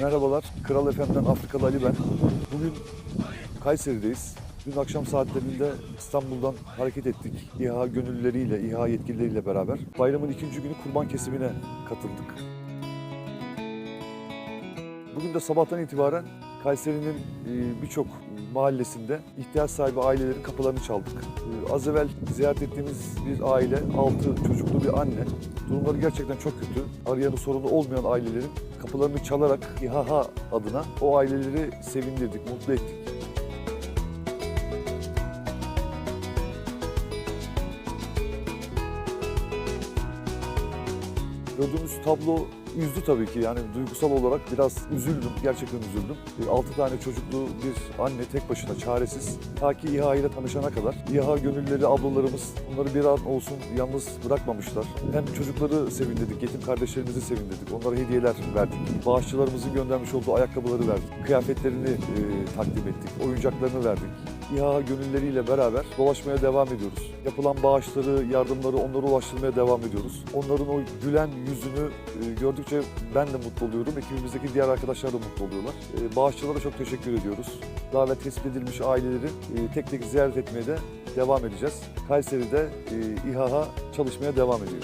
Merhabalar, Kral FM'den Afrikalı Ali ben. Bugün Kayseri'deyiz. Dün akşam saatlerinde İstanbul'dan hareket ettik. İHA gönüllüleriyle, İHA yetkilileriyle beraber. Bayramın ikinci günü kurban kesimine katıldık. Bugün de sabahtan itibaren Kayseri'nin e, birçok mahallesinde ihtiyaç sahibi ailelerin kapılarını çaldık. E, Az evvel ziyaret ettiğimiz bir aile, 6 çocuklu bir anne. Durumları gerçekten çok kötü. Arayanı sorunu olmayan ailelerin kapılarını çalarak İHA adına o aileleri sevindirdik, mutlu ettik. Gördüğümüz tablo üzdü tabii ki yani duygusal olarak biraz üzüldüm, gerçekten üzüldüm. 6 tane çocuklu bir anne tek başına çaresiz. Ta ki İHA ile tanışana kadar. İHA gönülleri ablalarımız onları bir an olsun yalnız bırakmamışlar. Hem çocukları sevindirdik, yetim kardeşlerimizi sevindirdik. Onlara hediyeler verdik. Bağışçılarımızın göndermiş olduğu ayakkabıları verdik. Kıyafetlerini e, takdim ettik, oyuncaklarını verdik. İHA gönülleriyle beraber dolaşmaya devam ediyoruz. Yapılan bağışları, yardımları onlara ulaştırmaya devam ediyoruz. Onların o gülen yüzünü e, gördükçe ben de mutlu oluyorum. Ekibimizdeki diğer arkadaşlar da mutlu oluyorlar. E, Bağışçılara çok teşekkür ediyoruz. Daha evvel tespit edilmiş aileleri e, tek tek ziyaret etmeye de devam edeceğiz. Kayseri'de e, İHA çalışmaya devam ediyor.